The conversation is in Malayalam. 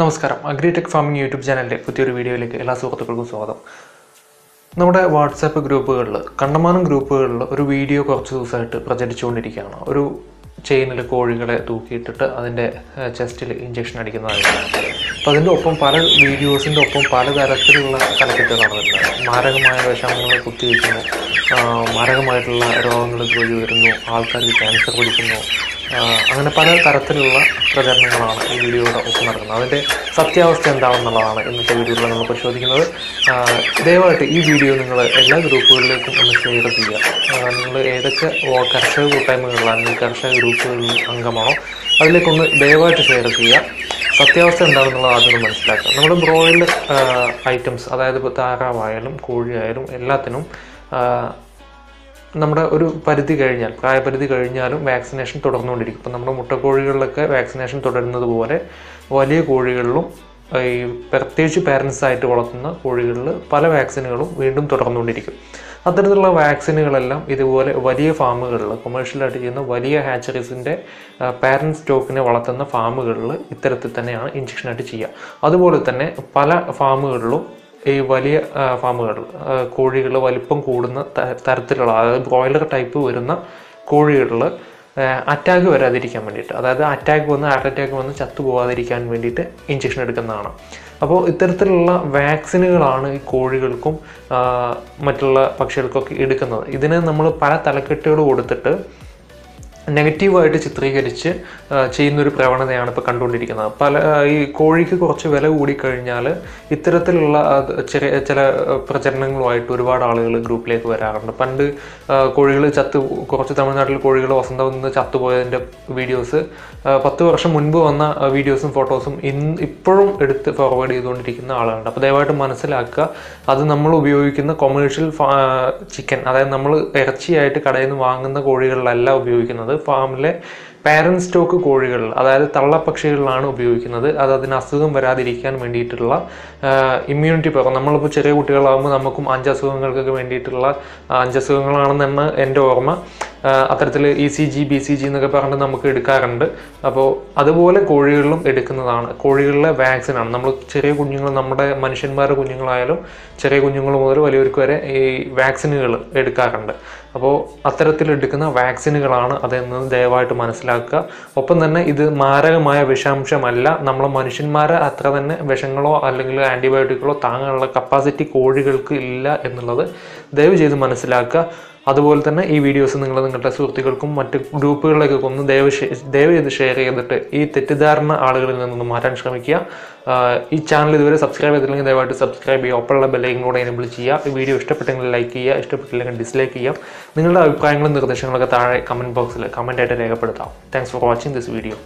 നമസ്കാരം. അഗ്രിടെക് ഫാമിംഗ് യൂട്യൂബ് ചാനലിന്റെ പുതിയൊരു വീഡിയോയിലേക്ക് എല്ലാ സുഹൃത്തുക്കൾക്കും സ്വാഗതം. നമ്മുടെ വാട്സാപ്പ് ഗ്രൂപ്പുകളിൽ കണ്ടമാനം ഗ്രൂപ്പുകളിൽ ഒരു വീഡിയോ കുറച്ച് ദിവസമായിട്ട് പ്രചരിച്ചുകൊണ്ടിരിക്കുകയാണ്. ഒരു ചെയിനിൽ കോഴികളെ തൂക്കിയിട്ടിട്ട് അതിന്റെ ചെസ്റ്റിൽ ഇഞ്ചക്ഷൻ അടിക്കുന്നതായിരുന്നു അപ്പോൾ അതിന്റെ ഒപ്പം പല വീഡിയോസിന്റെ ഒപ്പം പലതരത്തിലുള്ള തലക്കെട്ടുകളാണ് വരുന്നത്. മാരകമായ വിഷമങ്ങൾ കുത്തിവെക്കുന്നു. മാരകമായിട്ടുള്ള രോഗങ്ങൾ വഴി വരുന്നു. ആൾക്കാർക്ക് ക്യാൻസർ പിടിക്കുന്നു. അങ്ങനെ പല തരത്തിലുള്ള പ്രചരണങ്ങളാണ് ഈ വീഡിയോയുടെ ഒപ്പം നടക്കുന്നത്. അതിന്റെ സത്യാവസ്ഥ എന്താണെന്നുള്ളതാണ് ഇന്നത്തെ വീഡിയോയിൽ നമ്മൾ പരിശോധിക്കുന്നത്. ദയവായിട്ട് ഈ വീഡിയോ നിങ്ങൾ എല്ലാ ഗ്രൂപ്പുകളിലേക്കും ഒന്ന് ഷെയർ ചെയ്യുക. നിങ്ങൾ ഏതൊക്കെ കർഷക കൂട്ടായ്മകളിലാണ് അല്ലെങ്കിൽ കർഷക ഗ്രൂപ്പുകളിൽ അംഗമാണോ അതിലേക്കൊന്ന് ദയവായിട്ട് ഷെയർ ചെയ്യുക. സത്യാവസ്ഥ എന്താണെന്നുള്ളത് ആദ്യം മനസ്സിലാക്കുക. നമ്മൾ ബ്രോയിൽഡ് ഐറ്റംസ് അതായത് ഇപ്പോൾ താറാവായാലും കോഴിയായാലും എല്ലാത്തിനും നമ്മുടെ ഒരു പരിധി കഴിഞ്ഞാൽ പ്രായപരിധി കഴിഞ്ഞാലും വാക്സിനേഷൻ തുടർന്നുകൊണ്ടിരിക്കും. ഇപ്പം നമ്മുടെ മുട്ടക്കോഴികളിലൊക്കെ വാക്സിനേഷൻ തുടരുന്നത് പോലെ വലിയ കോഴികളിലും ഈ പ്രത്യേകിച്ച് പാരൻസ് ആയിട്ട് വളർത്തുന്ന കോഴികളിൽ പല വാക്സിനുകളും വീണ്ടും തുടർന്നുകൊണ്ടിരിക്കും. അത്തരത്തിലുള്ള വാക്സിനുകളെല്ലാം ഇതുപോലെ വലിയ ഫാമുകളിൽ കൊമേഴ്ഷ്യലായിട്ട് ചെയ്യുന്ന വലിയ ഹാച്ചറീസിന്റെ പാരൻസ് സ്റ്റോക്കിനെ വളർത്തുന്ന ഫാമുകളിൽ ഇത്തരത്തിൽ തന്നെയാണ് ഇഞ്ചക്ഷനായിട്ട് ചെയ്യുക. അതുപോലെ തന്നെ പല ഫാമുകളിലും ഈ വലിയ ഫാമുകൾ കോഴികൾ വലിപ്പം കൂടുന്ന തരത്തിലുള്ള അതായത് ബ്രോയിലർ ടൈപ്പ് വരുന്ന കോഴികളിൽ അറ്റാക്ക് വരാതിരിക്കാൻ വേണ്ടിയിട്ട് അതായത് അറ്റാക്ക് വന്ന് ഹാർട്ട് അറ്റാക്ക് വന്ന് ചത്തു പോകാതിരിക്കാൻ വേണ്ടിയിട്ട് ഇഞ്ചക്ഷൻ എടുക്കുന്നതാണ്. അപ്പോൾ ഇത്തരത്തിലുള്ള വാക്സിനുകളാണ് ഈ കോഴികൾക്കും മറ്റുള്ള പക്ഷികൾക്കൊക്കെ എടുക്കുന്നത്. ഇതിന് നമ്മൾ പല തലക്കെട്ടുകൾ കൊടുത്തിട്ട് നെഗറ്റീവായിട്ട് ചിത്രീകരിച്ച് ചെയ്യുന്നൊരു പ്രവണതയാണ് ഇപ്പോൾ കണ്ടുകൊണ്ടിരിക്കുന്നത്. പല ഈ കോഴിക്ക് കുറച്ച് വില കൂടിക്കഴിഞ്ഞാൽ ഇത്തരത്തിലുള്ള ചെറിയ ചില പ്രചരണങ്ങളുമായിട്ട് ഒരുപാട് ആളുകൾ ഗ്രൂപ്പിലേക്ക് വരാറുണ്ട്. പണ്ട് കോഴികൾ ചത്ത് കുറച്ച് തമിഴ്നാട്ടിൽ കോഴികൾ വസന്തം നിന്ന് ചത്തുപോയതിന്റെ വീഡിയോസ് പത്ത് വർഷം മുൻപ് വന്ന വീഡിയോസും ഫോട്ടോസും ഇന്ന് ഇപ്പോഴും എടുത്ത് ഫോർവേഡ് ചെയ്തുകൊണ്ടിരിക്കുന്ന ആളുകളുണ്ട് അപ്പോൾ ദയവായിട്ട് മനസ്സിലാക്കുക അത് നമ്മൾ ഉപയോഗിക്കുന്ന കൊമേഴ്ഷ്യൽ ചിക്കൻ അതായത് നമ്മൾ ഇറച്ചിയായിട്ട് കടയിൽ നിന്ന് വാങ്ങുന്ന കോഴികളിലല്ല ഉപയോഗിക്കുന്നത്. ഫാമിലെ പാരന്റ് സ്റ്റോക്ക് കോഴികളിൽ അതായത് തള്ളപ്പക്ഷികളിലാണ് ഉപയോഗിക്കുന്നത്. അത് അതിന് അസുഖം വരാതിരിക്കാൻ വേണ്ടിയിട്ടുള്ള ഇമ്മ്യൂണിറ്റി പവർ. നമ്മളിപ്പോൾ ചെറിയ കുട്ടികളാകുമ്പോൾ നമുക്കും അഞ്ച് അസുഖങ്ങൾക്കൊക്കെ വേണ്ടിയിട്ടുള്ള അഞ്ചസുഖങ്ങളാണെന്നാണ് എന്റെ ഓർമ്മ. അത്തരത്തിൽ E C G B C G എന്നൊക്കെ പറഞ്ഞിട്ട് നമുക്ക് എടുക്കാറുണ്ട്. അപ്പോൾ അതുപോലെ കോഴികളിലും എടുക്കുന്നതാണ്. കോഴികളിലെ വാക്സിനാണ്. നമ്മൾ ചെറിയ കുഞ്ഞുങ്ങൾ നമ്മുടെ മനുഷ്യന്മാരുടെ കുഞ്ഞുങ്ങളായാലും ചെറിയ കുഞ്ഞുങ്ങൾ മുതൽ വലിയവർക്ക് വരെ ഈ വാക്സിനുകൾ എടുക്കാറുണ്ട്. അപ്പോൾ അത്തരത്തിൽ എടുക്കുന്ന വാക്സിനുകളാണ് അതെന്ന് ദയവായിട്ട് മനസ്സിലാക്കുക ഒപ്പം തന്നെ ഇത് മാരകമായ വിഷാംശമല്ല. നമ്മൾ മനുഷ്യന്മാരെ അത്ര തന്നെ വിഷങ്ങളോ അല്ലെങ്കിൽ ആന്റിബയോട്ടിക്കുകളോ താങ്ങാനുള്ള കപ്പാസിറ്റി കോഴികൾക്ക് ഇല്ല എന്നുള്ളത് ദയവ് ചെയ്ത് മനസ്സിലാക്കുക. അതുപോലെ തന്നെ ഈ വീഡിയോസ് നിങ്ങൾ നിങ്ങളുടെ സുഹൃത്തുക്കൾക്കും മറ്റ് ഗ്രൂപ്പുകളിലേക്കൊക്കെ ഒന്ന് ദയവ് ദയവ് ചെയ്ത് ഷെയർ ചെയ്തിട്ട് ഈ തെറ്റിദ്ധാരണ ആളുകളിൽ നിന്നൊന്ന് മാറ്റാൻ ശ്രമിക്കുക. ഈ ചാനൽ ഇതുവരെ സബ്സ്ക്രൈബ് ചെയ്തിട്ടില്ലെങ്കിൽ ദയവായിട്ട് സബ്സ്ക്രൈബ് ചെയ്യുക. ഒപ്പമുള്ള ബെല്ലൈക്കും കൂടെ എനേബിൾ ചെയ്യുക. ഈ വീഡിയോ ഇഷ്ടപ്പെട്ടെങ്കിൽ ലൈക്ക് ചെയ്യുക. ഇഷ്ടപ്പെട്ടില്ലെങ്കിൽ ഡിസ്ലൈക്ക് ചെയ്യാം നിങ്ങളുടെ അഭിപ്രായങ്ങളും നിർദ്ദേശങ്ങളൊക്കെ താഴെ കമന്റ് ബോക്സിൽ കമന്റായിട്ട് രേഖപ്പെടുത്താം. Thanks for watching this video